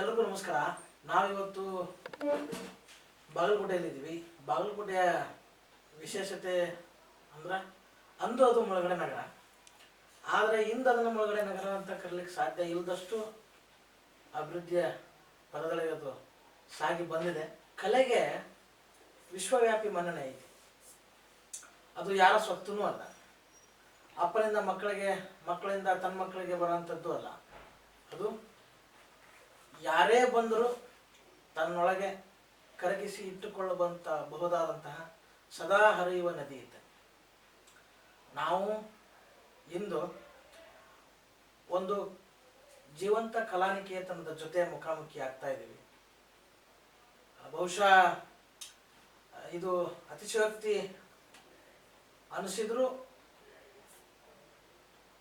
ಎಲ್ರಿಗೂ ನಮಸ್ಕಾರ. ನಾವಿವತ್ತು ಬಾಗಲಕೋಟೆಯಲ್ಲಿದ್ದೀವಿ. ಬಾಗಲಕೋಟೆಯ ವಿಶೇಷತೆ ಅಂದ್ರೆ ಅಂದು ಅದು ಮುಳುಗಡೆ ನಗರ. ಆದರೆ ಇಂದು ಅದನ್ನು ಮುಳುಗಡೆ ನಗರ ಅಂತ ಕರೀಲಿಕ್ಕೆ ಸಾಧ್ಯ ಇಲ್ಲದಷ್ಟು ಅಭಿವೃದ್ಧಿಯ ಪದಗಳಿಗೆ ಅದು ಸಾಗಿ ಬಂದಿದೆ. ಕಲೆಗೆ ವಿಶ್ವವ್ಯಾಪಿ ಮನ್ನಣೆ ಐತಿ ಅದು ಯಾರ ಸ್ವತ್ತೂ ಅಲ್ಲ. ಅಪ್ಪನಿಂದ ಮಕ್ಕಳಿಗೆ, ಮಕ್ಕಳಿಂದ ತನ್ನ ಮಕ್ಕಳಿಗೆ ಬರುವಂಥದ್ದು ಅಲ್ಲ. ಅದು ಯಾರೇ ಬಂದರೂ ತನ್ನೊಳಗೆ ಕರಗಿಸಿ ಇಟ್ಟುಕೊಳ್ಳಬಂತ ಬಹುದಾದಂತಹ ಸದಾ ಹರಿಯುವ ನದಿ ಇದೆ. ನಾವು ಇಂದು ಒಂದು ಜೀವಂತ ಕಲಾನಿಕೇತನದ ಜೊತೆ ಮುಖಾಮುಖಿ ಆಗ್ತಾ ಇದ್ದೀವಿ. ಬಹುಶಃ, ಇದು ಅತಿಶಯೋಕ್ತಿ ಅನಿಸಿದ್ರು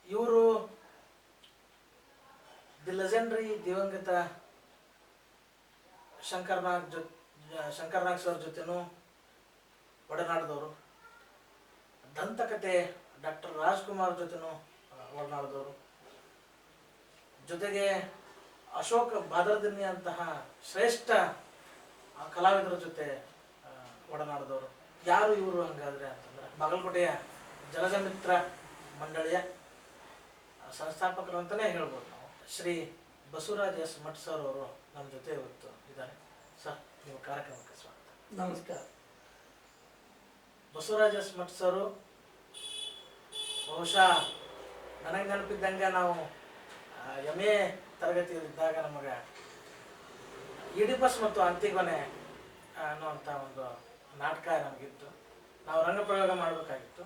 ಇವರು ದಿ ಲೆಜೆಂಡ್ರಿ ದಿವಂಗತ ಶಂಕರ್ನಾಗ್ ಜೊ ಶಂಕರ್ನಾಗ್ ಸರ್ ಜೊತೆನೂ ಒಡನಾಡಿದವರು. ದಂತಕತೆ ಡಾಕ್ಟರ್ ರಾಜ್ಕುಮಾರ್ ಜೊತೆನೂ ಒಡನಾಡಿದವರು. ಜೊತೆಗೆ ಅಶೋಕ ಬಾದರ್ದಿನ್ನಿ ಅಂತಹ ಶ್ರೇಷ್ಠ ಕಲಾವಿದರ ಜೊತೆ ಒಡನಾಡಿದವರು. ಯಾರು ಇವರು ಹಂಗಾದ್ರೆ ಅಂತಂದ್ರೆ ಬಾಗಲಕೋಟೆಯ ಜಲಜ ಮಿತ್ರ ಮಂಡಳಿಯ ಸಂಸ್ಥಾಪಕರು ಅಂತಲೇ ಹೇಳ್ಬೋದು ನಾವು. ಶ್ರೀ ಬಸವರಾಜ್ ಎಸ್ ಮಠ್ ಸರ್ ಅವರು ನಮ್ಮ ಜೊತೆ ಇವತ್ತು ಇದ್ದಾರೆ. ಸರ್ ನಿಮ್ಮ ಕಾರ್ಯಕ್ರಮಕ್ಕೆ ಸ್ವಾಗತ. ನಮಸ್ಕಾರ. ಬಸವರಾಜ್ ಎಸ್ ಮಠ್ ಸರು ಬಹುಶಃ ನನಗೆ ನೆನಪಿದ್ದಂಗೆ ನಾವು ಎಂ ಎ ತರಗತಿಯಲ್ಲಿದ್ದಾಗ ನಮಗೆ ಇಡಿಪಸ್ ಮತ್ತು ಅಂತಿಗೊನೆ ಅನ್ನುವಂಥ ಒಂದು ನಾಟಕ ನಮಗಿತ್ತು. ನಾವು ರಂಗಪ್ರಯೋಗ ಮಾಡಬೇಕಾಗಿತ್ತು.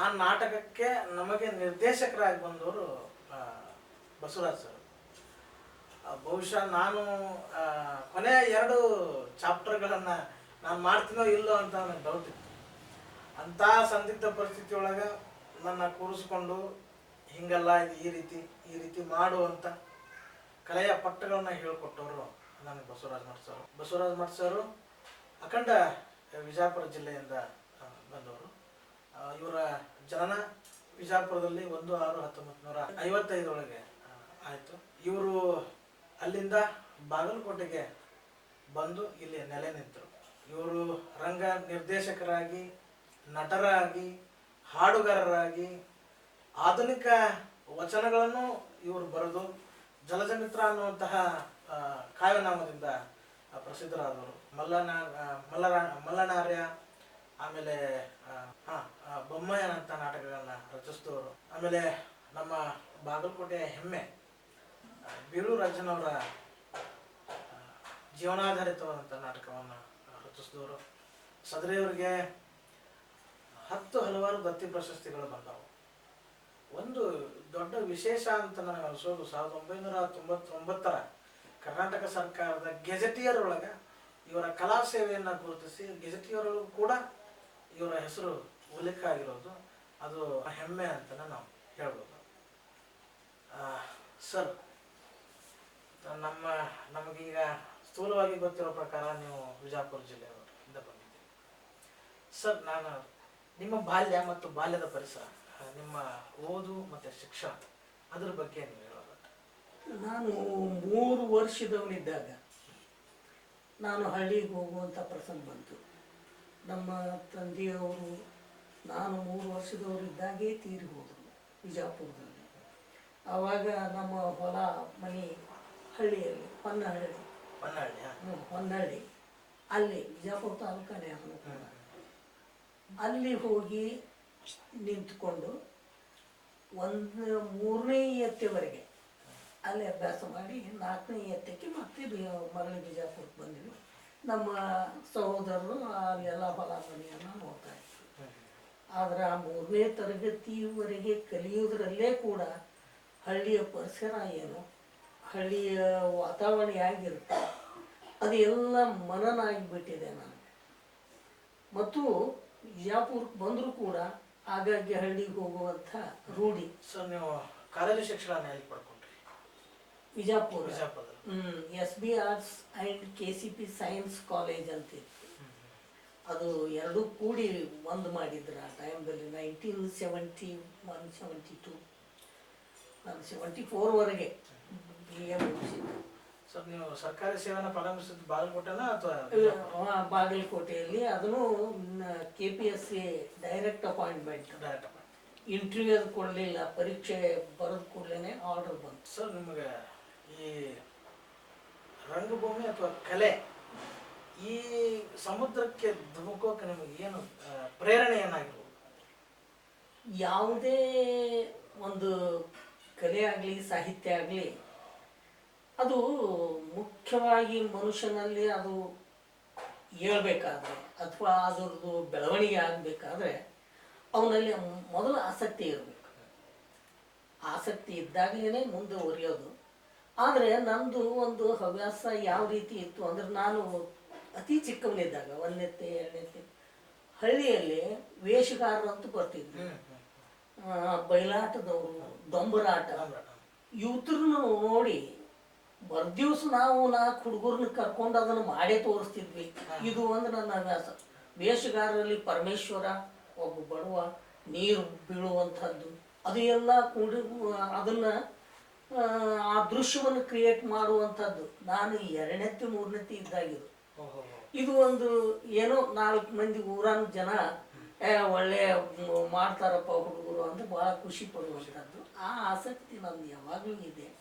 ಆ ನಾಟಕಕ್ಕೆ ನಮಗೆ ನಿರ್ದೇಶಕರಾಗಿ ಬಂದವರು ಬಸವರಾಜ್ ಸರ್. ಬಹುಶಃ ನಾನು ಕೊನೆ ಕೊನೆಯ ಎರಡು ಚಾಪ್ಟರ್ಗಳನ್ನು ನಾನು ಮಾಡ್ತೀನೋ ಇಲ್ಲೋ ಅಂತ ನನಗೆ ಡೌಟ್ ಇತ್ತು. ಅಂಥ ಸಂದಿಗ್ಧ ಪರಿಸ್ಥಿತಿ ಒಳಗೆ ನನ್ನ ಕೂರಿಸ್ಕೊಂಡು ಹಿಂಗಲ್ಲ ಇದು ಈ ರೀತಿ ಈ ರೀತಿ ಮಾಡು ಅಂತ ಕಲೆಯ ಪಟ್ಟಗಳನ್ನ ಹೇಳಿಕೊಟ್ಟವರು ನನಗೆ ಬಸವರಾಜ್ ಮಠ ಸರ್. ಬಸವರಾಜ್ ಮಠ ಸರು ಅಖಂಡ ವಿಜಾಪುರ ಜಿಲ್ಲೆಯಿಂದ ಬಂದವರು. ಇವರ ಜನನ ವಿಜಾಪುರದಲ್ಲಿ ಒಂದು ಆರು ಹತ್ತೊಂಬತ್ತು ನೂರ ಐವತ್ತೈದರೊಳಗೆ ಆಯಿತು. ಇವರು ಅಲ್ಲಿಂದ ಬಾಗಲಕೋಟೆಗೆ ಬಂದು ಇಲ್ಲಿ ನೆಲೆ ನಿಂತರು. ಇವರು ರಂಗ ನಿರ್ದೇಶಕರಾಗಿ ನಟರಾಗಿ ಹಾಡುಗಾರರಾಗಿ ಆಧುನಿಕ ವಚನಗಳನ್ನು ಇವರು ಬರೆದು ಜಲಜಮಿತ್ರ ಅನ್ನುವಂತಹ ಕಾವ್ಯನಾಮದಿಂದ ಪ್ರಸಿದ್ಧರಾದವರು. ಮಲ್ಲನ ಮಲ್ಲರ ಮಲ್ಲನಾರ್ಯ ಆಮೇಲೆ ಹಾ ಆ, ಬೊಮ್ಮಯ್ಯನ ಅಂತ ನಾಟಕಗಳನ್ನ ರಚಿಸಿದವರು. ಆಮೇಲೆ ನಮ್ಮ ಬಾಗಲಕೋಟೆಯ ಹೆಮ್ಮೆ. ಆ, ಬೀರು ರಾಜನವರ ಜೀವನಾಧಾರಿತವಾದಂಥ ನಾಟಕವನ್ನು ರಚಿಸಿದವರು. ಸದರಿಯವರಿಗೆ ಹತ್ತು ಹಲವಾರು ದತ್ತಿ ಪ್ರಶಸ್ತಿಗಳು ಬಂದವು. ಒಂದು ದೊಡ್ಡ ವಿಶೇಷ ಅಂತ ನನಗೆ ಅನಿಸೋದು ಸಾವಿರದ ಒಂಬೈನೂರ ತೊಂಬತ್ತೊಂಬತ್ತರ ಕರ್ನಾಟಕ ಸರ್ಕಾರದ ಗೆಜೆಟಿಯರ್ ಒಳಗೆ ಇವರ ಕಲಾ ಸೇವೆಯನ್ನು ಗುರುತಿಸಿ ಗೆಜೆಟಿಯರ್ ಕೂಡ ಇವರ ಹೆಸರು ಉಲ್ಲೇಖ ಆಗಿರೋದು. ಅದು ಹೆಮ್ಮೆ ಅಂತಲೇ ನಾವು ಹೇಳ್ಬೋದು. ಸರ್ ನಮ್ಮ ನಮಗೀಗ ಸ್ಥೂಲವಾಗಿ ಗೊತ್ತಿರೋ ಪ್ರಕಾರ ನೀವು ವಿಜಯಪುರ ಜಿಲ್ಲೆಯಿಂದ ಬಂದಿದ್ದೀರಿ. ಸರ್, ನಾನು ನಿಮ್ಮ ಬಾಲ್ಯ ಮತ್ತು ಬಾಲ್ಯದ ಪರಿಸರ, ನಿಮ್ಮ ಓದು ಮತ್ತು ಶಿಕ್ಷಣ, ಅದ್ರ ಬಗ್ಗೆ ನೀವು ಹೇಳೋದು. ನಾನು ಮೂರು ವರ್ಷದವನಿದ್ದಾಗ ನಾನು ಹಳ್ಳಿಗೆ ಹೋಗುವಂಥ ಪ್ರಸಂಗ ಬಂತು. ನಮ್ಮ ತಂದೆಯವರು, ನಾನು ಮೂರು ವರ್ಷದವರಿದ್ದಾಗೆ ತೀರಿ ಹೋದರು ಬಿಜಾಪುರದಲ್ಲಿ. ಆವಾಗ ನಮ್ಮ ಹೊಲ, ಮನೆ ಹಳ್ಳಿಯಲ್ಲಿ ಹೊನ್ನಹಳ್ಳಿ ಹೊನ್ನಹಳ್ಳಿ ಅಲ್ಲಿ ಬಿಜಾಪುರ ತಾಲೂಕನೇ ಅಲ್ಲಿ ಹೋಗಿ ನಿಂತ್ಕೊಂಡು ಒಂದು ಮೂರನೇ ಎತ್ತೆವರೆಗೆ ಅಲ್ಲಿ ಅಭ್ಯಾಸ ಮಾಡಿ ನಾಲ್ಕನೇ ಎತ್ತಕ್ಕೆ ಮತ್ತೆ ಬಿ- ಮರಳಿ ಬಿಜಾಪುರಕ್ಕೆ ಬಂದ್ವಿ. ನಮ್ಮ ಸಹೋದರರು ಅಲ್ಲೆಲ್ಲ ಹೊಲ ಮನೆಯನ್ನು ನೋಡ್ತಾ ಇದ್ರು. ಆದರೆ ಆ ಮೂರನೇ ತರಗತಿವರೆಗೆ ಕಲಿಯೋದ್ರಲ್ಲೇ ಕೂಡ ಹಳ್ಳಿಯ ಪರಿಸರ ಏನು ಹಳ್ಳಿಯ ವಾತಾವರಣ ಹೇಗಿರುತ್ತೆ? ಅದೆಲ್ಲ ಮನನ ಆಗಿಬಿಟ್ಟಿದೆ ನನಗೆ ಮತ್ತು ವಿಜಾಪುರಕ್ಕೆ ಬಂದರೂ ಕೂಡ ಆಗಾಗ್ಗೆ ಹಳ್ಳಿಗೆ ಹೋಗುವಂಥ ರೂಢಿ. ಸರ್ ನೀವು ಕಾಲೇಜು ಶಿಕ್ಷಣ ಎಲ್ಲಿ ಪಡ್ಕೊಂಡ್ರಿ? Vijapura hmm S B arts and K C P science college ಅಂತ ಇತ್ತು ಅದು ಎರಡೂ ಕೂಡಿ ಒಂದು ಮಾಡಿದ್ರು ಆ ಟೈಮ್ದಲ್ಲಿ nineteen seventy one seventy two. ನಾನು ಸೆವೆಂಟಿ ಫೋರ್ವರೆಗೆ ಎ ಮುಗಿಸಿದ್ದು. ನೀವು ಸರ್ಕಾರಿ ಸೇವೆಯನ್ನು ಪ್ರಾರಂಭಿಸಿದ ಬಾಗಲಕೋಟೆನ ಅಥವಾ? ಆ, ಬಾಗಲಕೋಟೆಯಲ್ಲಿ ಅದನ್ನು K P S C direct appointment direct interview ಅದು ಕೊಡಲಿಲ್ಲ ಪರೀಕ್ಷೆ ಬರೆದ ಕೂಡಲೇ ಆರ್ಡರ್ ಬಂತು. ಸರ್ ನಿಮಗೆ ಈ ರಂಗಭೂಮಿ ಅಥವಾ ಕಲೆ ಈ ಸಮುದ್ರಕ್ಕೆ ಧುಮುಕೋಕೆ ನಿಮಗೆ ಏನು ಆ, ಪ್ರೇರಣೆ ಏನಾಗಿರ್ಬೋದು? ಯಾವುದೇ ಒಂದು ಕಲೆ ಆಗಲಿ ಸಾಹಿತ್ಯ ಆಗಲಿ ಅದು ಮುಖ್ಯವಾಗಿ ಮನುಷ್ಯನಲ್ಲಿ ಅದು ಹೇಳ್ಬೇಕಾದ್ರೆ ಅಥವಾ ಅದರದ್ದು ಬೆಳವಣಿಗೆ ಆಗಬೇಕಾದ್ರೆ ಅವನಲ್ಲಿ ಮೊದಲು ಆಸಕ್ತಿ ಇರಬೇಕು. ಆಸಕ್ತಿ ಇದ್ದಾಗಲೇ ಮುಂದುವರಿಯೋದು ಆದರೆ ನಂದು ಒಂದು ಹವ್ಯಾಸ ಯಾವ ರೀತಿ ಇತ್ತು ಅಂದ್ರೆ ನಾನು ಅತಿ ಚಿಕ್ಕವನಿದ್ದಾಗ ಒಂದನೆತ್ತೆ ಎರಡನೆತ್ತೆ ಹಳ್ಳಿಯಲ್ಲಿ ವೇಷಗಾರರು ಅಂತ ಬರ್ತಿದ್ರು. ಆ, ಬಯಲಾಟದವರು ದೊಂಬರಾಟ ಇವತ್ತರನ್ನು ನೋಡಿ ಬರ್ದಿವ್ಸ ನಾವು ನಾಲ್ಕು ಹುಡುಗರನ್ನ ಕರ್ಕೊಂಡು ಅದನ್ನು ಮಾಡೇ ತೋರಿಸ್ತಿದ್ವಿ. ಇದು ಒಂದು ನನ್ನ ಹವ್ಯಾಸ. ವೇಷಗಾರರಲ್ಲಿ ಪರಮೇಶ್ವರ ಒಬ್ಬ ಬಡವ ನೀರು ಬೀಳುವಂಥದ್ದು. ಅದು ಎಲ್ಲ ಕೂಡ ಅದನ್ನ ಆ, ದೃಶ್ಯವನ್ನು ಕ್ರಿಯೇಟ್ ಮಾಡುವಂಥದ್ದು. ನಾನು ಎರಡನೇತಿ ಮೂರನೇತಿ ಇದ್ದಾಗಿದ್ದು. ಇದು ಒಂದು ಏನೋ ನಾಲ್ಕು ಮಂದಿ ಊರನ್ ಜನ ಒಳ್ಳೆ ಮಾಡ್ತಾರಪ್ಪ ಹುಡುಗರು ಅಂತ ಭಾಳ ಖುಷಿ ಪಡುವಂಥದ್ದು. ಆ ಆಸಕ್ತಿ ನಂದು ಯಾವಾಗಲೂ ಇದೆ.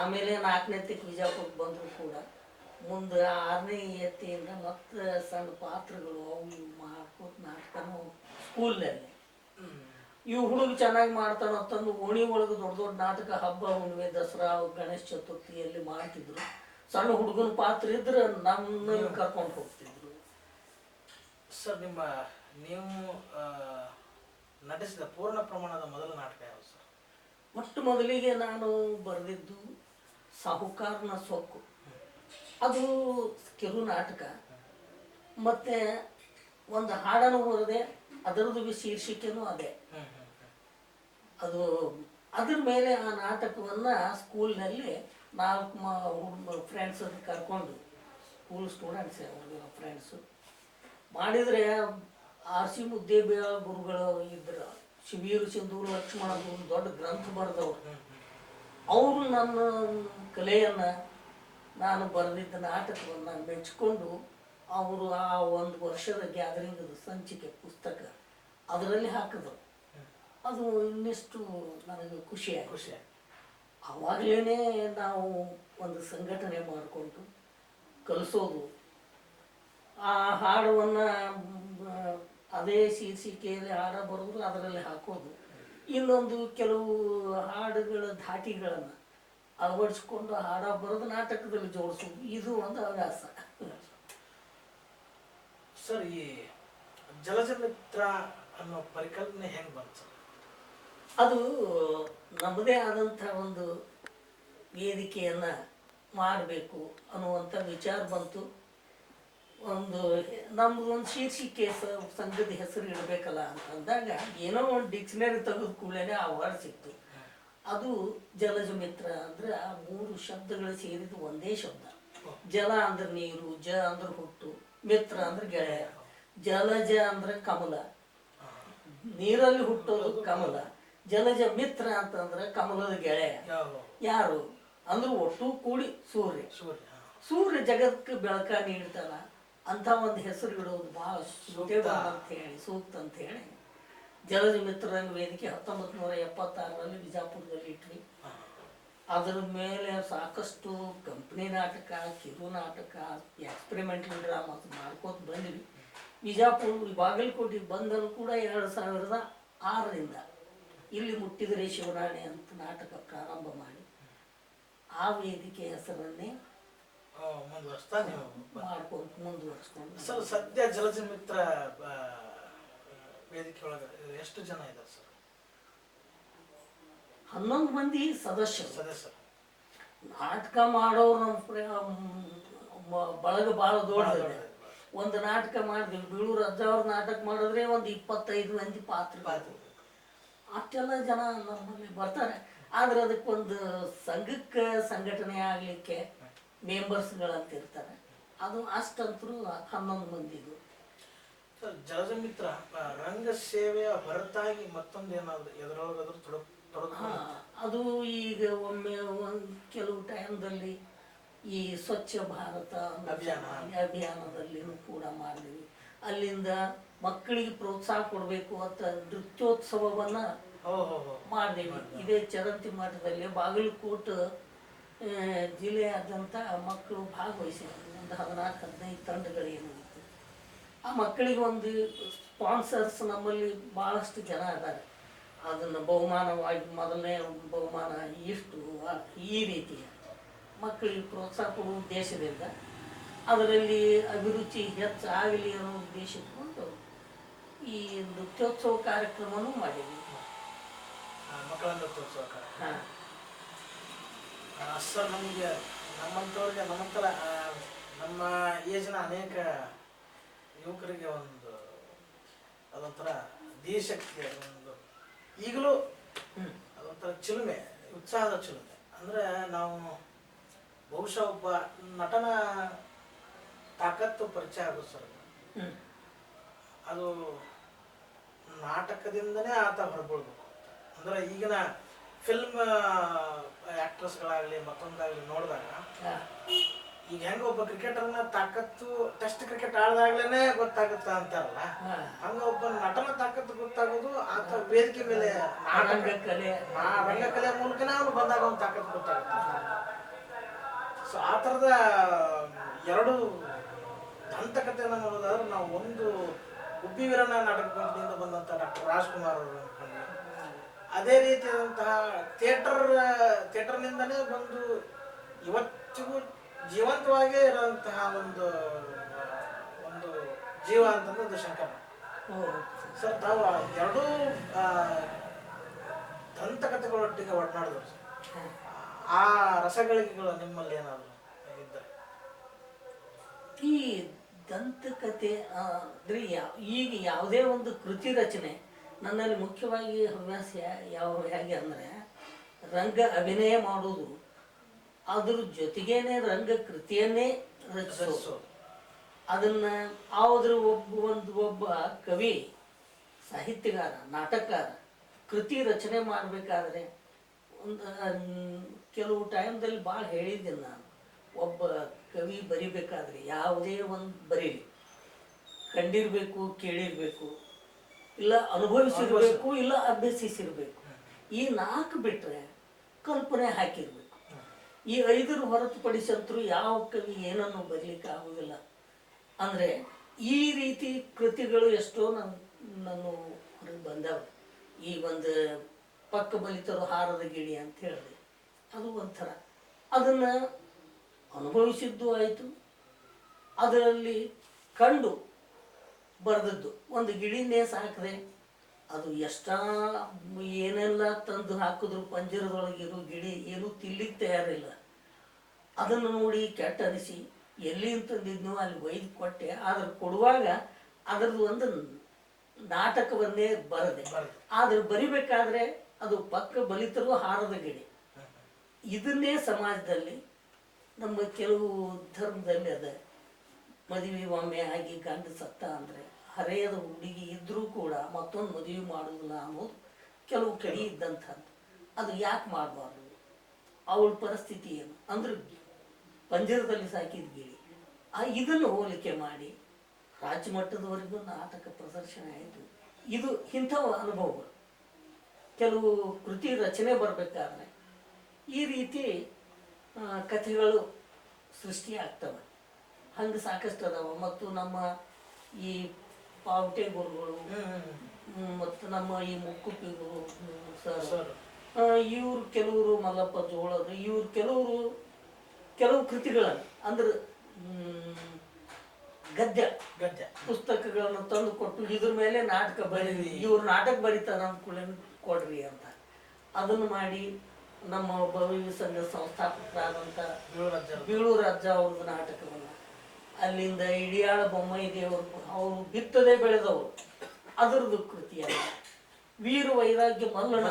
ಆಮೇಲೆ ನಾಲ್ಕನೇ ತಿಕ್ ಬಿಜಾಪುರಕ್ಕೆ ಬಂದರೂ ಕೂಡ. ಮುಂದೆ ಆರನೇ ಎತ್ತಿಯಿಂದ ಮತ್ತೆ ಸಣ್ಣ ಪಾತ್ರಗಳು ಅವು ಇವು ಮಾಡ್ಕೋತ ನಾಟಕನೂ ಸ್ಕೂಲ್ನಲ್ಲಿ. ಇವು ಹುಡುಗ ಚೆನ್ನಾಗಿ ಮಾಡ್ತಾನ ಅಂತಂದು ಓಣಿ ಒಳಗೆ ದೊಡ್ಡ ದೊಡ್ಡ ನಾಟಕ ಹಬ್ಬ ಹುಣ್ಣಿಮೆ ದಸರಾ ಗಣೇಶ ಚತುರ್ಥಿಯಲ್ಲಿ ಮಾಡ್ತಿದ್ರು. ಸಣ್ಣ ಹುಡುಗನ ಪಾತ್ರ ಇದ್ರೆ ನಮ್ಮ ಕರ್ಕೊಂಡು ಹೋಗ್ತಿದ್ರು. ಸರ್ ನಿಮ್ಮ ನೀವು ನಟಿಸಿದ ಪೂರ್ಣ ಪ್ರಮಾಣದ ಮೊದಲ ನಾಟಕ ಯಾವುದು ಸರ್? ಮೊಟ್ಟ ಮೊದಲಿಗೆ ನಾನು ಬರೆದಿದ್ದು ಸಾಹುಕಾರನ ಸೊಕ್ಕು. ಅದು ಕಿರು ನಾಟಕ. ಮತ್ತು ಒಂದು ಹಾಡನ್ನು ಬರೆದೆ ಅದರದ್ದು ಶೀರ್ಷಿಕೆನೂ ಅದೇ. ಅದು ಅದ್ರ ಮೇಲೆ ಆ ನಾಟಕವನ್ನು ಸ್ಕೂಲ್ನಲ್ಲಿ ನಾಲ್ಕು ಮ ಫ್ರೆಂಡ್ಸ್ ಕರ್ಕೊಂಡು ಸ್ಕೂಲ್ ಸ್ಟೂಡೆಂಟ್ಸ್ ಅವ್ರಿಗೆ ಫ್ರೆಂಡ್ಸು ಮಾಡಿದರೆ ಆರ್ ಸಿ ಮುದ್ದೇಬಿಯ ಗುರುಗಳು ಇದ್ರು ಶಿವೀರು ಸಿಂಧೂರು ಲಕ್ಷ್ಮಣ ಒಂದು ದೊಡ್ಡ ಗ್ರಂಥ ಬರೆದವರು ಅವರು. ನನ್ನ ಕಲೆಯನ್ನು ನಾನು ಬರೆದಿದ್ದ ನಾಟಕವನ್ನು ಮೆಚ್ಚಿಕೊಂಡು ಅವರು ಆ ಒಂದು ವರ್ಷದ ಗ್ಯಾದರಿಂಗದ ಸಂಚಿಕೆ ಪುಸ್ತಕ ಅದರಲ್ಲಿ ಹಾಕಿದ್ರು. ಅದು ಇನ್ನಿಷ್ಟು ನನಗೆ ಖುಷಿಯಾಗಿ ಖುಷಿ ಅವಾಗಲೇ ನಾವು ಒಂದು ಸಂಘಟನೆ ಮಾಡಿಕೊಂಡು ಕಲಿಸೋದು. ಆ ಹಾಡವನ್ನು ಅದೇ ಶೀರ್ಷಿಕೆಯಲ್ಲಿ ಹಾಡ ಬರೋದು ಅದರಲ್ಲಿ ಹಾಕೋದು. ಇನ್ನೊಂದು ಕೆಲವು ಹಾಡುಗಳ ಧಾಟಿಗಳನ್ನು ಅಳವಡಿಸ್ಕೊಂಡು ಹಾಡ ಬರೋದು ನಾಟಕದಲ್ಲಿ ಜೋಡಿಸೋದು. ಇದು ಒಂದು ಹವ್ಯಾಸ. ಸರ್ ಈ ಜಲಜ ಮಿತ್ರ ಅನ್ನೋ ಪರಿಕಲ್ಪನೆ ಹೆಂಗೆ ಬಂತು ಅದು ನಮ್ಮದೇ ಆದಂಥ ಒಂದು ವೇದಿಕೆಯನ್ನು ಮಾಡಬೇಕು ಅನ್ನುವಂಥ ವಿಚಾರ ಬಂತು. ಒಂದು ನಮ್ದು ಒಂದು ಶೀರ್ಷಿಕೆ ಸಂಘದ ಹೆಸರು ಇಡಬೇಕಲ್ಲ ಅಂತ ಅಂದಾಗ ಏನೋ ಒಂದು ಡಿಕ್ಷನರಿ ತೆಗೆದು ಕೂಡಲೇ ಆ ವರ್ಡ್ ಸಿಕ್ತು. ಅದು ಜಲಜ ಮಿತ್ರ ಅಂದ್ರೆ ಆ ಮೂರು ಶಬ್ದಗಳು ಸೇರಿದ ಒಂದೇ ಶಬ್ದ. ಜಲ ಅಂದ್ರೆ ನೀರು ಜ ಅಂದ್ರೆ ಹುಟ್ಟು ಮಿತ್ರ ಅಂದ್ರೆ ಗೆಳೆಯ. ಜಲಜ ಅಂದ್ರೆ ಕಮಲ. ನೀರಲ್ಲಿ ಹುಟ್ಟೋದು ಕಮಲ. ಜಲಜ ಮಿತ್ರ ಅಂತಂದ್ರೆ ಕಮಲದ ಗೆಳೆಯ. ಯಾರು? ಅಂದ್ರೆ ಒಟ್ಟು ಕೂಡಿ ಸೂರ್ಯ. ಸೂರ್ಯ ಜಗತ್ಗೆ ಬೆಳಕ ನೀಡ್ತಾನ. ಅಂತ ಒಂದು ಹೆಸರು ಇಡೋದು ಬಹಳ ಸೂಕ್ತ. ಅಂತ ಹೇಳಿ ಸೂಕ್ತ ಅಂತ ಹೇಳಿ. ಜಲಜ ಮಿತ್ರರಂಗ ವೇದಿಕೆ ಹತ್ತೊಂಬತ್ತು ನೂರ ಎಪ್ಪತ್ತಾರರಲ್ಲಿ ಬಿಜಾಪುರದಲ್ಲಿ ಇಟ್ವಿ. ಅದರ ಮೇಲೆ ಸಾಕಷ್ಟು ಕಂಪ್ನಿ ನಾಟಕ ಕಿರು ನಾಟಕ ಎಕ್ಸ್ಪೆರಿಮೆಂಟಲ್ ಡ್ರಾಮಾಸ್ ಮಾಡ್ಕೋತ ಬಂದ್ವಿ. ಬಿಜಾಪುರ ಬಾಗಲಕೋಟೆ ಬಂದರೂ ಕೂಡ ಎರಡು ಸಾವಿರದ ಆರರಿಂದ ಇಲ್ಲಿ ಮುಟ್ಟಿದರೆ ಶಿವರಾಣಿ ಅಂತ ನಾಟಕ ಪ್ರಾರಂಭ ಮಾಡಿ. ಆ ವೇದಿಕೆ ಹೆಸರನ್ನೇ ಮುಂದುವರಿಸ್ತಾ ನೀವು ಮಾಡ್ಕೊಂಡು ಮುಂದುವರಿಸ್ಕೊಂಡು ಸರ್ ಸದ್ಯ ಜಲಜ ಮಿತ್ರ ವೇದಿಕೆ ಒಳಗೆ ಎಷ್ಟು ಜನ ಇದ್ದಾರೆ ಸರ್? ಹನ್ನೊಂದು ಮಂದಿ ಸದಸ್ಯ ಸದಸ್ಯರು. ನಾಟಕ ಮಾಡೋರು ನಮ್ಮ ಬಳಗ ಭಾಳ ದೊಡ್ಡದಿದೆ. ಒಂದು ನಾಟಕ ಮಾಡಿದ್ವಿ. ಬೀಳೂರು ಅಜ್ಜ ಅವ್ರ ನಾಟಕ ಮಾಡಿದ್ರೆ ಒಂದು ಇಪ್ಪತ್ತೈದು ಮಂದಿ ಪಾತ್ರ. ಪಾತ್ರ. ಅಷ್ಟೆಲ್ಲ ಜನ ನಮ್ಮಲ್ಲಿ ಬರ್ತಾರೆ. ಆದ್ರೆ ಅದಕ್ಕೊಂದು ಸಂಘಕ್ಕೆ ಸಂಘಟನೆ ಆಗಲಿಕ್ಕೆ ಮೆಂಬರ್ಸ್ಗಳಂತ ಇರ್ತಾರೆ ಅದು ಅಷ್ಟಂತರೂ ಹನ್ನೊಂದು ಮಂದಿದು. ಜಲಜ ಮಿತ್ರ ರಂಗ ಸೇವೆಯ ಹೊರತಾಗಿ ಮತ್ತೊಂದು ಏನಾದ್ರು ಎದುರೊಳಗಾದ್ರೂ ತೊಡಗ ಅದು ಈಗ ಒಮ್ಮೆ ಒಂದು ಕೆಲವು ಟೈಮ್ದಲ್ಲಿ ಈ ಸ್ವಚ್ಛ ಭಾರತ ಅಭಿಯಾನ. ಅಭಿಯಾನದಲ್ಲಿನೂ ಕೂಡ ಮಾಡಿದ್ವಿ ಅಲ್ಲಿಂದ ಮಕ್ಕಳಿಗೆ ಪ್ರೋತ್ಸಾಹ ಕೊಡಬೇಕು ಅಂತ ನೃತ್ಯೋತ್ಸವವನ್ನ ಮಾಡಿದ್ವಿ ಇದೇ ಚರಂತಿ ಮಠದಲ್ಲಿ ಬಾಗಲಕೋಟೆ ಜಿಲ್ಲೆಯಾದ್ಯಂತ ಮಕ್ಕಳು ಭಾಗವಹಿಸಿದ್ರು ಒಂದು ಹದಿನಾಲ್ಕು ಹದಿನೈದು ತಂಡಗಳೇನು ಇತ್ತು ಆ ಮಕ್ಕಳಿಗೆ ಒಂದು ಸ್ಪಾನ್ಸರ್ಸ್ ನಮ್ಮಲ್ಲಿ ಭಾಳಷ್ಟು ಜನ ಇದ್ದಾರೆ. ಅದನ್ನು ಬಹುಮಾನವಾಗಿ ಮೊದಲನೇ ಬಹುಮಾನ ಇಷ್ಟು ಈ ರೀತಿಯ ಮಕ್ಕಳಿಗೆ ಪ್ರೋತ್ಸಾಹ ಕೊಡುವ ಉದ್ದೇಶದಿಂದ ಅದರಲ್ಲಿ ಅಭಿರುಚಿ ಹೆಚ್ಚಾಗಲಿ ಅನ್ನೋ ಉದ್ದೇಶ ಇಟ್ಕೊಂಡು ಈ ನೃತ್ಯೋತ್ಸವ ಕಾರ್ಯಕ್ರಮನೂ ಮಾಡಿದ್ವಿ. ಹಾಂ. ಸರ್ ನಮಗೆ ನಮ್ಮಂಥವ್ರಿಗೆ ನಮ್ಮಂತರ ಆ, ನಮ್ಮ ಏಜ್ನ ಅನೇಕ ಯುವಕರಿಗೆ ಒಂದು ಅದೊಂಥರ ದೇಶಕ್ಕೆ ಒಂದು ಈಗಲೂ. ಅದೊಂಥರ ಚಿಲುಮೆ ಉತ್ಸಾಹದ ಚಿಲುಮೆ. ಅಂದರೆ ನಾವು ಬಹುಶಃ ಒಬ್ಬ ನಟನ ತಾಕತ್ತು ಪರಿಚಯ ಆಗೋದು ಸರ್. ಅದು ನಾಟಕದಿಂದನೇ ಆತ ಹೊರಬೀಳ್ಬೇಕು ಅಂದ್ರೆ ಈಗಿನ ಫಿಲ್ಮ್ ಆ್ಯಕ್ಟ್ರೆಸ್ಗಳಾಗಲಿ ಮತ್ತೊಂದಾಗಲಿ ನೋಡಿದಾಗ ಈಗ ಹೆಂಗ ಒಬ್ಬ ಕ್ರಿಕೆಟರ್ನ ತಾಕತ್ತು ಟೆಸ್ಟ್ ಕ್ರಿಕೆಟ್ ಆಡ್ದಾಗ್ಲೇನೆ ಗೊತ್ತಾಗುತ್ತ ಅಂತಾರಲ್ಲ. ಹಂಗ ಒಬ್ಬ ನಟನ ತಾಕತ್ತು ಗೊತ್ತಾಗೋದು ಆತ ವೇದಿಕೆ ಮೇಲೆ ರಂಗಕಲೆ. ಆ ರಂಗಕಲೆ ಮೂಲಕನೇ ಅವನು ಬಂದಾಗ ಒಂದು ತಾಕತ್ತು ಗೊತ್ತಾಗುತ್ತೆ. ಸೊ ಆ ಥರದ ಎರಡು ದಂತಕತೆಯನ್ನು ನೋಡೋದಾದ್ರೆ ನಾವು ಒಂದು ಗುಬ್ಬಿ ವೀರಣ್ಣ ನಾಟಕ ಕಂಪನಿಯಿಂದ ಬಂದಂಥ ಡಾಕ್ಟರ್ ರಾಜ್ಕುಮಾರ್ ಅವರು ಅನ್ಕೊಂಡ್ವಿ ಅದೇ ರೀತಿಯಾದಂತಹ ಥಿಯೇಟರ್ ಥಿಯೇಟರ್ನಿಂದನೇ ಬಂದು ಇವತ್ತಿಗೂ ಜೀವಂತವಾಗೇ ಇರುವಂತಹ ಒಂದು ಒಂದು ಜೀವ ಅಂತಂದ್ರೆ ಒಂದು ಶಂಕರ ಸರ್ ತಾವು ಎರಡೂ ದಂತಕಥೆಗಳೊಟ್ಟಿಗೆ ಒಡನಾಡಿದ್ರು ಸರ್ ಆ ರಸಗಳಿಗೆಗಳು ನಿಮ್ಮಲ್ಲಿ ಏನಾದ್ರು ಇದ್ದರೆ? ಈ ದಂತಕತೆ ಆ, ಅಂದ್ರೆ ಯಾ- ಈಗ ಯಾವುದೇ ಒಂದು ಕೃತಿ ರಚನೆ ನನ್ನಲ್ಲಿ ಮುಖ್ಯವಾಗಿ ಹವ್ಯಾಸ ಯಾವ ಹೇಗೆ ಅಂದರೆ ರಂಗ ಅಭಿನಯ ಮಾಡೋದು ಅದ್ರ ಜೊತೆಗೇನೆ ರಂಗ ಕೃತಿಯನ್ನೇ ರಚಿಸೋದು. ಅದನ್ನ ಯಾವುದ್ರ ಒಬ್ಬ ಒಂದು ಒಬ್ಬ ಕವಿ ಸಾಹಿತ್ಯಗಾರ ನಾಟಕಕಾರ ಕೃತಿ ರಚನೆ ಮಾಡಬೇಕಾದ್ರೆ ಒಂದು ಕೆಲವು ಟೈಮ್ದಲ್ಲಿ ಭಾಳ ಹೇಳಿದ್ದೀನಿ ನಾನು. ಒಬ್ಬ ಕವಿ ಬರಿಬೇಕಾದ್ರೆ ಯಾವುದೇ ಒಂದು ಬರೀಲಿ. ಕಂಡಿರಬೇಕು ಕೇಳಿರಬೇಕು. ಇಲ್ಲ ಅನುಭವಿಸಿರ್ಬೇಕು, ಇಲ್ಲ ಅಭ್ಯಸಿಸಿರ್ಬೇಕು. ಈ ನಾಲ್ಕು ಬಿಟ್ಟರೆ ಕಲ್ಪನೆ ಹಾಕಿರ್ಬೇಕು. ಈ ಐದರ ಹೊರತುಪಡಿಸಂತರೂ ಯಾವ ಕವಿ ಏನನ್ನು ಬರಲಿಕ್ಕೆ ಆಗೋದಿಲ್ಲ ಅಂದರೆ ಈ ರೀತಿ ಕೃತಿಗಳು ಎಷ್ಟೋ ನನ್ನ ನನ್ನ ಹೊರಗೆ ಬಂದವು. ಈ ಒಂದು ಪಕ್ಕ ಬಲಿತರು ಹಾರದ ಗಿಳಿ ಅಂತ ಹೇಳಿದೆ. ಅದು ಒಂಥರ. ಅದನ್ನು ಅನುಭವಿಸಿದ್ದು ಆಯಿತು. ಅದರಲ್ಲಿ ಕಂಡು ಬರೆದದ್ದು. ಒಂದು ಗಿಳಿನೇ ಸಾಕಿದೆ ಅದು ಎಷ್ಟ ಏನೆಲ್ಲ ತಂದು ಹಾಕಿದ್ರು ಪಂಜರದೊಳಗೆ ಇರೋ ಗಿಳಿ ಏನೂ ತಿಲ್ಲಿಕ್ ತಯಾರಿಲ್ಲ. ಅದನ್ನು ನೋಡಿ ಕೆಟ್ಟ ಅನಿಸಿ ಎಲ್ಲಿ ತಂದಿದ್ನೋ ಅಲ್ಲಿ ಒಯ್ದು ಕೊಟ್ಟೆ. ಆದ್ರೆ ಕೊಡುವಾಗ ಅದರದ್ದು ಒಂದು ನಾಟಕವನ್ನೇ ಬರದೆ. ಆದ್ರೆ ಬರಿಬೇಕಾದ್ರೆ ಅದು ಪಕ್ಕ ಬಲಿತರು ಹಾರದ ಗಿಳಿ. ಇದನ್ನೇ ಸಮಾಜದಲ್ಲಿ ನಮ್ಮ ಕೆಲವು ಧರ್ಮದಲ್ಲಿ ಅದ. ಮದುವೆ ಒಮ್ಮೆ ಆಗಿ ಗಂಡ ಸತ್ತ ಅಂದರೆ ಹರೆಯದ ಹುಡುಗಿ ಇದ್ರೂ ಕೂಡ ಮತ್ತೊಂದು ಮದುವೆ ಮಾಡೋದಿಲ್ಲ ಅನ್ನೋದು ಕೆಲವು ಕಡೆ ಇದ್ದಂಥದ್ದು. ಅದು ಯಾಕೆ ಮಾಡಬಾರ್ದು? ಅವಳ ಪರಿಸ್ಥಿತಿ ಏನು? ಅಂದ್ರೆ ಪಂಜರದಲ್ಲಿ ಸಾಕಿದ ಗಿಳಿ. ಆ, ಇದನ್ನು ಹೋಲಿಕೆ ಮಾಡಿ. ರಾಜ್ಯ ಮಟ್ಟದವರೆಗೂ ನಾಟಕ ಪ್ರದರ್ಶನ ಆಯಿತು. ಇದು ಇಂಥವು ಅನುಭವಗಳು. ಕೆಲವು ಕೃತಿ ರಚನೆ ಬರಬೇಕಾದ್ರೆ ಈ ರೀತಿ ಕಥೆಗಳು ಸೃಷ್ಟಿಯಾಗ್ತವೆ. ಹಂಗೆ ಸಾಕಷ್ಟು ಅದಾವ. ಮತ್ತು ನಮ್ಮ ಈ ಪಾವಟೆ ಗುರುಗಳು ಮತ್ತು ನಮ್ಮ ಈ ಮುಕ್ಕುಪಿಗಳು. ಸರ್. ಇವ್ರು ಕೆಲವರು ಮಲ್ಲಪ್ಪ ಜೋಳದ ಇವ್ರು ಕೆಲವರು ಕೆಲವು ಕೃತಿಗಳನ್ನು ಅಂದ್ರೆ ಗದ್ಯ. ಗದ್ಯ. ಪುಸ್ತಕಗಳನ್ನು ತಂದು ಕೊಟ್ಟು ಇದ್ರ ಮೇಲೆ ನಾಟಕ ಬರೀರಿ. ಇವ್ರು ನಾಟಕ ಬರೀತಾರ ಅಂದ್ಕೊಳ್ಳಿ ಕೊಡ್ರಿ ಅಂತ. ಅದನ್ನು ಮಾಡಿ ನಮ್ಮ ಭವಿ ಸಂಘ ಸಂಸ್ಥಾಪಕರಾದಂಥ ಬೀಳೂರು ಅಜ್ಜ ಅವ್ರದ್ದು ನಾಟಕವನ್ನು. ಅಲ್ಲಿಂದ ಇಡಿಯಾಳ ಬೊಮ್ಮಾಯಿ ದೇವರು ಅವರು ಬಿತ್ತದೆ ಬೆಳೆದವರು. ಅದರದು ಕೃತಿಯನ್ನು ವೀರ ವೈರಾಗ್ಯ ಮಲ್ಲಣ್ಣ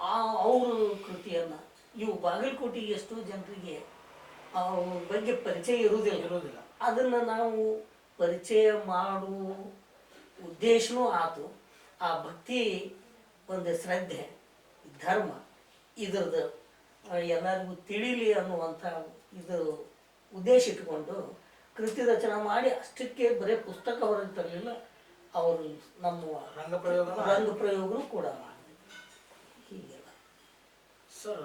ಆ ಅವರು ಕೃತಿಯನ್ನ ಇವು ಬಾಗಲಕೋಟೆಗೆ ಎಷ್ಟೋ ಜನರಿಗೆ ಅವ್ರ ಬಗ್ಗೆ ಪರಿಚಯ ಇರುವುದಿಲ್ಲ. ಇರೋದಿಲ್ಲ ಅದನ್ನ ನಾವು ಪರಿಚಯ ಮಾಡುವ ಉದ್ದೇಶನೂ ಆತು. ಆ ಭಕ್ತಿ ಒಂದು ಶ್ರದ್ಧೆ ಧರ್ಮ ಇದರದ್ದು ಎಲ್ಲರಿಗೂ ತಿಳಿಲಿ ಅನ್ನುವಂಥ ಇದು ಉದ್ದೇಶ ಇಟ್ಕೊಂಡು ಕೃತಿ ರಚನೆ ಮಾಡಿ ಅಷ್ಟಕ್ಕೆ ಬರೀ ಪುಸ್ತಕ ಹೊರಗೆ ತರಲಿಲ್ಲ ಅವರು ನಮ್ಮ ರಂಗ ಪ್ರಯೋಗ ರಂಗ ಪ್ರಯೋಗನೂ ಕೂಡ ಮಾಡಿದ್ರು ಹೀಗೆಲ್ಲ. ಸರ್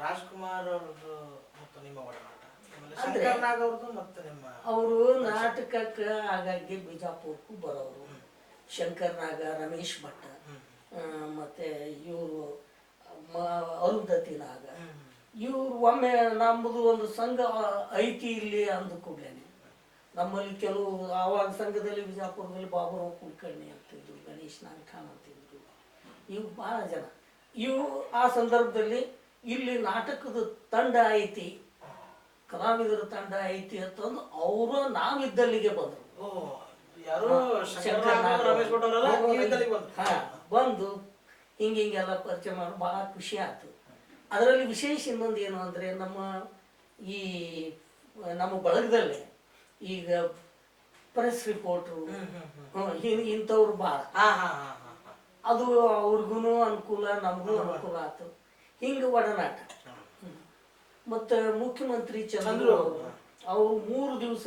ರಾಜ್ಕುಮಾರ್ ಅವ್ರದ್ದು ಮತ್ತು ನಿಮ್ಮ ಒಡನಾಟ? ಮತ್ತು ನಿಮ್ಮ ಅವರು ನಾಟಕಕ್ಕೆ ಹಾಗಾಗಿ ಬಿಜಾಪುರಕ್ಕೂ ಬರೋರು. ಶಂಕರ್ ನಾಗ ರಮೇಶ್ ಭಟ್. ಮತ್ತೆ ಇವರು ಅರುಂಧತಿ ನಾಗ. ಇವ್ರು ಒಮ್ಮೆ ನಮ್ಮದು ಒಂದು ಸಂಘ ಐತಿ ಇಲ್ಲಿ ಅಂದ ಕೂಡಲೇ ನಮ್ಮಲ್ಲಿ ಕೆಲವು ಆವಾಗ ಸಂಘದಲ್ಲಿ ಬಿಜಾಪುರದಲ್ಲಿ ಬಾಬುರಾವ್ ಕುಲಕರ್ಣಿ ಅಂತಿದ್ರು ಗಣೇಶ್ ನಾಗಠಾಣ್ ಅಂತಿದ್ರು. ಇವು ಭಾಳ ಜನ. ಇವು ಆ ಸಂದರ್ಭದಲ್ಲಿ ಇಲ್ಲಿ ನಾಟಕದ ತಂಡ ಐತಿ ಕಲಾವಿದರ ತಂಡ ಐತಿ ಅಂತಂದು ಅವರು ನಾವಿದ್ದಲ್ಲಿಗೆ ಬಂದರು. ಬಂದು ಹಿಂಗೆ ಹಿಂಗೆಲ್ಲ ಪರಿಚಯ ಮಾಡಿ ಭಾಳ ಖುಷಿ ಆಯ್ತು ಅದರಲ್ಲಿ ವಿಶೇಷ ಇನ್ನೊಂದು ಏನು ಅಂದರೆ ನಮ್ಮ ಈ ನಮ್ಮ ಬಳಗದಲ್ಲಿ ಈಗ ಪ್ರೆಸ್ ರಿಪೋರ್ಟ್ರು ಇಂಥವ್ರು ಭಾಳ. ಅದು ಅವ್ರಿಗೂ ಅನುಕೂಲ ನಮಗೂ ಅನುಕೂಲ ಆಯ್ತು ಹಿಂಗೆ ಒಡನಾಟ. ಮತ್ತು ಮುಖ್ಯಮಂತ್ರಿ ಚಂದ್ರು ಅವರು ಅವರು ಮೂರು ದಿವಸ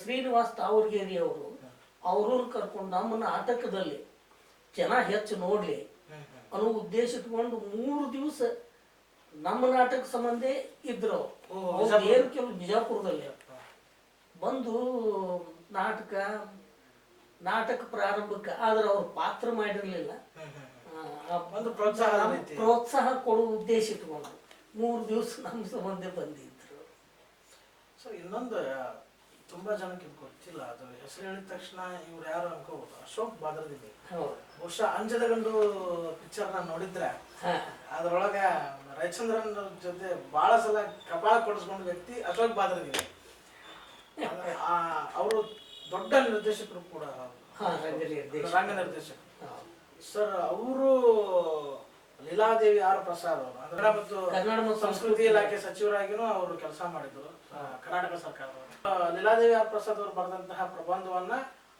ಶ್ರೀನಿವಾಸ್ ತಾವರ್ಗೇರಿ ಅವರು ಅವ್ರನ್ನ ಕರ್ಕೊಂಡು ನಮ್ಮ ನಾಟಕದಲ್ಲಿ ಜನ ಹೆಚ್ಚು ನೋಡಲಿ ಅನ್ನೋ ಉದ್ದೇಶ ತಗೊಂಡು ಮೂರು ದಿವಸ ನಮ್ಮ ನಾಟಕ ಸಂಬಂಧಿ ಇದ್ರು. ಏನು ಕೆಲವು ಬಿಜಾಪುರದಲ್ಲಿ ಬಂದು ನಾಟಕ ನಾಟಕ ಪ್ರಾರಂಭಕ್ಕೆ ಆದ್ರೆ ಅವ್ರು ಪಾತ್ರ ಮಾಡಿರಲಿಲ್ಲ. ಒಂದು ಪ್ರೋತ್ಸಾಹದ ಪ್ರೋತ್ಸಾಹ ಕೊಡುವ ಉದ್ದೇಶ ಇಟ್ಕೊಂಡು ಮೂರು ದಿವಸ ನಮ್ಮ ಸಂಬಂಧ ಬಂದಿದ್ರು. ಸೊ ಇನ್ನೊಂದು ತುಂಬಾ ಜನಕ್ಕೆ ಗೊತ್ತಿಲ್ಲ ಅದು ಹೆಸರು ಹೇಳಿದ ತಕ್ಷಣ ಇವ್ರು ಯಾರು ಅನ್ಕೋಬಹುದು ಅಶೋಕ್ ಬಾದ್ರದಿದೆ. ಬಹುಶಃ ಅಂಜದ ಗಂಡು ಪಿಕ್ಚರ್ ನಾನು ನೋಡಿದ್ರೆ ಅದ್ರೊಳಗ ರವಿಚಂದ್ರನ್ ಜೊತೆ ಬಹಳ ಸಲ ಕಪಾಳ ಕೊಡಿಸ್ಕೊಂಡ ವ್ಯಕ್ತಿ ಅಶೋಕ್ ಬಾದ್ರದಿದೆ ಅವರು ದೊಡ್ಡ ನಿರ್ದೇಶಕರು ಕೂಡ ರಂಗ ನಿರ್ದೇಶಕ. ಸರ್ ಅವರು ಲೀಲಾದೇವಿ ಆರ್ ಪ್ರಸಾದ್ ಅವರು. ಕನ್ನಡ ಮತ್ತು ಕನ್ನಡ ಸಂಸ್ಕೃತಿ ಇಲಾಖೆ ಸಚಿವರಾಗಿನೂ ಅವರು ಕೆಲಸ ಮಾಡಿದ್ರು ಕರ್ನಾಟಕ ಸರ್ಕಾರ. ಲೀಲಾದೇವಿ ಆರ್ ಪ್ರಸಾದ್ ಅವರು ಬರೆದಂತಹ ಪ್ರಬಂಧವನ್ನ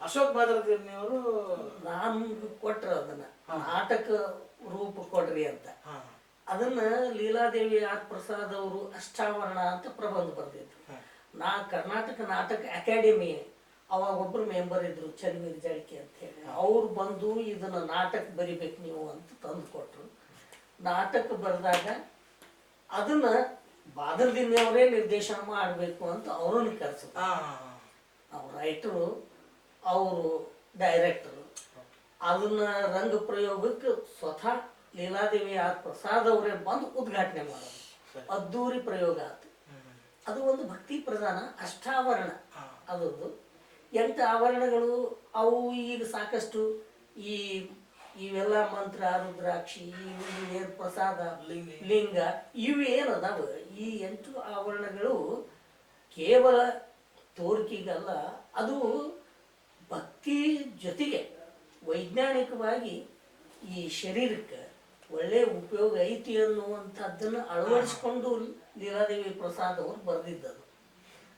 ಅಶೋಕ್ ಬಾದ್ರದೇವ್ನಿಯವರು ನಾನು ಕೊಟ್ರು ಅದನ್ನ. ನಾಟಕ ರೂಪ ಕೊಡ್ರಿ ಅಂತ. ಅದನ್ನ ಲೀಲಾದೇವಿ ಆರ್ ಪ್ರಸಾದ್ ಅವರು ಅಷ್ಟಾವರಣ ಅಂತ ಪ್ರಬಂಧ ಬರ್ತಿತ್ತು ನಾ ಕರ್ನಾಟಕ ನಾಟಕ ಅಕಾಡೆಮಿ ಅವಾಗ ಒಬ್ರು ಮೆಂಬರ್ ಇದ್ರು ಚನ್ವೀರ್ ಜಾಳಿಕೆ ಅಂತ ಹೇಳಿ. ಅವ್ರು ಬಂದು ಇದನ್ನ ನಾಟಕ ಬರಿಬೇಕು ನೀವು ಅಂತ ತಂದು ಕೊಟ್ರು ನಾಟಕ ಬರೆದಾಗ ಅದನ್ನ ಬಾದರ್ದಿನವರೇ ನಿರ್ದೇಶನ ಮಾಡಬೇಕು ಅಂತ ಅವ್ರನ್ನ ಕರೆಸಿದ್ರು. ಅವ್ರ ರೈಟರು ಅವರು ಡೈರೆಕ್ಟರು. ಅದನ್ನ ರಂಗ ಪ್ರಯೋಗಕ್ಕೆ ಸ್ವತಃ ಲೀಲಾದೇವಿ ಆ ಪ್ರಸಾದ್ ಅವರೇ ಬಂದು ಉದ್ಘಾಟನೆ ಮಾಡೋದು. ಅದ್ದೂರಿ ಪ್ರಯೋಗ ಆಯ್ತು ಅದು ಒಂದು ಭಕ್ತಿ ಪ್ರಧಾನ ಅಷ್ಟಾವರಣ ಅದೊಂದು. ಎಂಟು ಆವರಣಗಳು? ಅವು ಈಗ ಸಾಕಷ್ಟು ಈ ಇವೆಲ್ಲ ಮಂತ್ರ ರುದ್ರಾಕ್ಷಿ ಏನು ಪ್ರಸಾದ ಲಿಂಗಿ. ಲಿಂಗ ಇವು ಏನು ಅದಾವ ಈ ಎಂಟು ಆವರಣಗಳು ಕೇವಲ ತೋರಿಕೆಗಲ್ಲ ಅದು ಭಕ್ತಿ ಜೊತೆಗೆ ವೈಜ್ಞಾನಿಕವಾಗಿ ಈ ಶರೀರಕ್ಕೆ ಒಳ್ಳೆಯ ಉಪಯೋಗ ಐತಿ ಅನ್ನುವಂಥದ್ದನ್ನು ಅಳವಡಿಸ್ಕೊಂಡು ಲೀಲಾದೇವಿ ಪ್ರಸಾದ್ ಅವರು ಬರೆದಿದ್ದದು.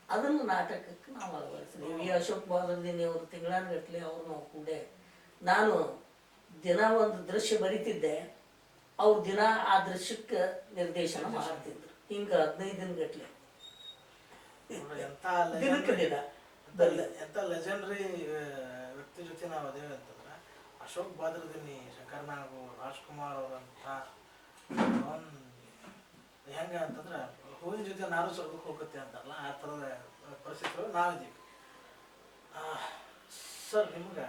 ಅದನ್ನು ನಾಟಕಕ್ಕೆ ನಾವು ಅಳವಡಿಸಿದ್ವಿ ವಿ ಅಶೋಕ್ ಬಾದರ್ದಿನಿ ಅವರು ತಿಂಗಳಾನುಗಟ್ಟಲೆ ಅವ್ರು ನಾವು ಕೂಡ ನಾನು ದಿನ ಒಂದು ದೃಶ್ಯ ಬರಿತಿದ್ದೆ. ಅವ್ರು ದಿನ ಆ ದೃಶ್ಯಕ್ಕೆ ನಿರ್ದೇಶನ ಮಾಡ್ತಿದ್ರು. ಹಿಂಗೆ ಹದಿನೈದು ದಿನಗಟ್ಲೆ. ದಿನಕ್ಕೆ ದಿನ. ಎಂತ ಲೆಜೆಂಡ್ರಿ ವ್ಯಕ್ತಿ ಜೊತೆ ನಾವು ಅದೇ ಅಂತಂದ್ರೆ ಅಶೋಕ್ ಬಾದ್ರದಿನಿ ಶಂಕರ್ನಾಗು ರಾಜ್ಕುಮಾರ್ ಅವರಂತ ಹೆಂಗ ಅಂತಂದ್ರೆ ಹೂವಿನ ಜೊತೆ ನಾರು ಸ್ವರ್ಗಕ್ಕೆ ಹೋಗುತ್ತೆ ಅಂತಾರಲ್ಲ ಆ ಥರದ ಪರಿಸ್ಥಿತಿ ನಾವಿದ್ದೀವಿ ಸರ್ ನಿಮ್ಗೆ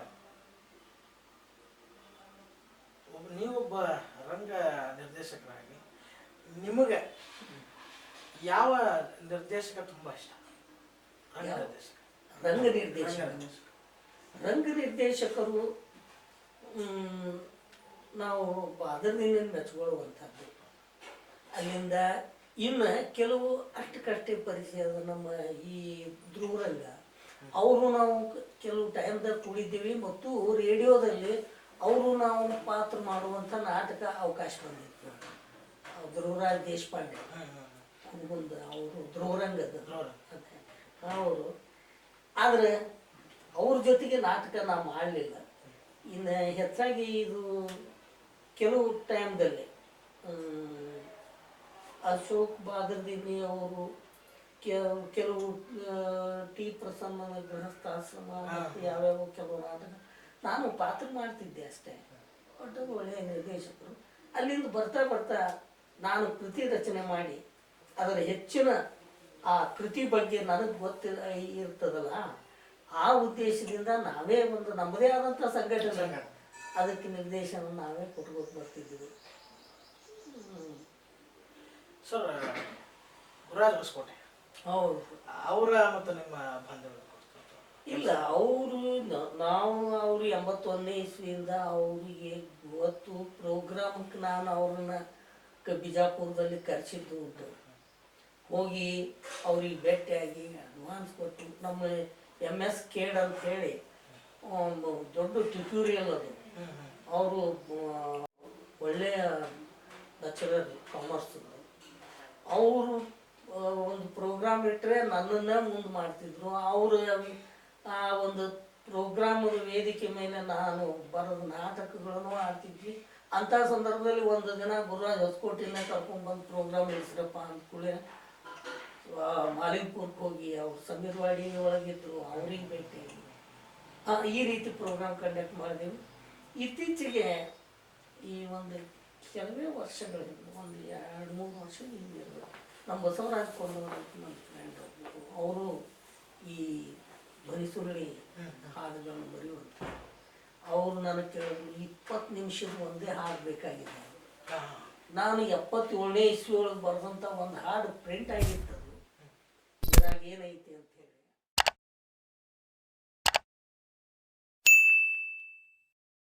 ಒಬ್ಬ ನೀವೊಬ್ಬ ರಂಗ ನಿರ್ದೇಶಕರಾಗಿ ನಿಮಗೆ ಯಾವ ನಿರ್ದೇಶಕ ತುಂಬಾ ಇಷ್ಟ? ರಂಗ ನಿರ್ದೇಶಕ. ರಂಗ ನಿರ್ದೇಶಕ. ರಂಗ ನಿರ್ದೇಶಕರು ನಾವು ಅದರಿಂದ ಮೆಚ್ಕೊಳ್ಳುವಂಥದ್ದು ಅಲ್ಲಿಂದ ಇನ್ನು ಕೆಲವು ಅಷ್ಟಕ್ಕಷ್ಟೇ ಪರಿಚಯದ ನಮ್ಮ ಈ ಧ್ರುವರಂಗ ಅವರು ನಾವು ಕೆಲವು ಟೈಮ್ದಾಗ ಕೂಡಿದ್ದೀವಿ ಮತ್ತು ರೇಡಿಯೋದಲ್ಲಿ ಅವರು ನಾವು ಪಾತ್ರ ಮಾಡುವಂಥ ನಾಟಕ ಅವಕಾಶ ಬಂದಿತ್ತು ಧ್ರುವರಾಜ್ ದೇಶಪಾಂಡೆ. ಮುಂದೆ ಅವರು ಧ್ರುವರಂಗದ ಧ್ರುವರಂಗ. ಅವರು ಆದರೆ ಅವ್ರ ಜೊತೆಗೆ ನಾಟಕ ನಾವು ಮಾಡಲಿಲ್ಲ ಇನ್ನು ಹೆಚ್ಚಾಗಿ ಇದು ಕೆಲವು ಟೈಮ್ದಲ್ಲಿ ಅಶೋಕ್ ಬಾದರ್ದಿನಿ ಅವರು ಕೆಲ- ಕೆಲವು ಟಿ ಪ್ರಸನ್ನ ಗೃಹಸ್ಥಾಶ್ರಮ ಮತ್ತು ಯಾವ್ಯಾವ ಕೆಲವು ನಾಟಕ ನಾನು ಪಾತ್ರ ಮಾಡ್ತಿದ್ದೆ ಅಷ್ಟೇ. ಒಟ್ಟು ಒಳ್ಳೆಯ ನಿರ್ದೇಶಕರು. ಅಲ್ಲಿಂದ ಬರ್ತಾ ಬರ್ತಾ ನಾನು ಕೃತಿ ರಚನೆ ಮಾಡಿ ಅದರ ಹೆಚ್ಚಿನ ಆ ಕೃತಿ ಬಗ್ಗೆ ನನಗೆ ಗೊತ್ತಿಲ್ಲ ಇರ್ತದಲ್ಲ. ಆ ಉದ್ದೇಶದಿಂದ ನಾವೇ ಒಂದು ನಮ್ಮದೇ ಆದಂಥ ಸಂಘಟನೆ. ಅದಕ್ಕೆ ನಿರ್ದೇಶನ ನಾವೇ ಕೊಟ್ಕೊಂಡು ಬರ್ತಿದ್ದೀವಿ. ಸರ್ ಗುರುರಾಜ್ ಹೊಸಕೋಟೆ ಹೌದು. ಅವರ ಮತ್ತು ನಿಮ್ಮ ಬಂಧುಗಳು ಇಲ್ಲ ಅವರು ನಾವು ಅವರು ಎಂಬತ್ತೊಂದನೇ ಇಸ್ವಿಯಿಂದ ಅವರಿಗೆ ಇವತ್ತು ಪ್ರೋಗ್ರಾಮ್ಗೆ ನಾನು ಅವ್ರನ್ನ ಕ ಬಿಜಾಪುರದಲ್ಲಿ ಕರೆಸಿದ್ದು ಉಂಟು. ಹೋಗಿ ಅವ್ರಿಗೆ ಭೇಟಿಯಾಗಿ ಅಡ್ವಾನ್ಸ್ ಕೊಟ್ಟು ನಮ್ಮ ಎಂ ಎಸ್ ಕೇಡ್ ಅಂತ ಹೇಳಿ, ಒಂದು ದೊಡ್ಡ ಟ್ಯುಟೋರಿಯಲ್ ಅದು. ಅವರು ಒಳ್ಳೆಯ ಲೆಕ್ಚರರ್ ಕಾಮರ್ಸ್ ಅವರು ಒಂದು ಪ್ರೋಗ್ರಾಮ್ ಇಟ್ಟರೆ ನನ್ನನ್ನೇ ಮುಂದೆ ಮಾಡ್ತಿದ್ರು. ಅವರು, ಆ, ಒಂದು ಪ್ರೋಗ್ರಾಮದ ವೇದಿಕೆ ಮೇಲೆ ನಾನು ಬರೋದು ನಾಟಕಗಳನ್ನು ಆಡ್ತಿದ್ವಿ. ಅಂಥ ಸಂದರ್ಭದಲ್ಲಿ ಒಂದು ದಿನ ಗುರುರಾಜ್ ಹೊಸಕೋಟೆಯನ್ನೇ ಕರ್ಕೊಂಡ್ಬಂದು ಪ್ರೋಗ್ರಾಮ್ ಇಳಿಸ್ರಪ್ಪ ಅಂದ್ಕೂಳೆ ಮಾಲಿಂಗ್ಪುರ್ಗೆ ಹೋಗಿ ಅವ್ರು ಸಮೀರ್ವಾಡಿ ಒಳಗಿದ್ರು ಅವ್ರಿಗೆ ಭೇಟಿ. ಈ ರೀತಿ ಪ್ರೋಗ್ರಾಮ್ ಕಂಡಕ್ಟ್ ಮಾಡಿದೆವು. ಇತ್ತೀಚೆಗೆ ಈ ಒಂದು ಕೆಲವೇ ವರ್ಷಗಳಿಂದ ಒಂದು ಎರಡು ಮೂರು ವರ್ಷ ಹಿಂದೆ ನಮ್ಮ ಬಸವರಾಜ್ ಕೊಂಡು ಅಂತ ನನ್ನ ಫ್ರೆಂಡ್ ಅವರು ಈ ಬರಿಸುರುಳಿ ಹಾಡುಗಳನ್ನು ಬರೆಯುವಂಥ ಅವರು ನನಗೆ ಕೇಳಿದ್ರು ಇಪ್ಪತ್ತು ನಿಮಿಷದ ಒಂದೇ ಹಾಡು ಬೇಕಾಗಿದೆ. ನಾನು ಎಪ್ಪತ್ತೇಳನೇ ಇಸ್ವಿ ಒಳಗೆ ಬರೆದಂಥ ಒಂದು ಹಾಡು ಪ್ರಿಂಟ್ ಆಗಿತ್ತು. ಅದು ಇದ್ರಾಗ ಏನೈತಿ ಅಂತ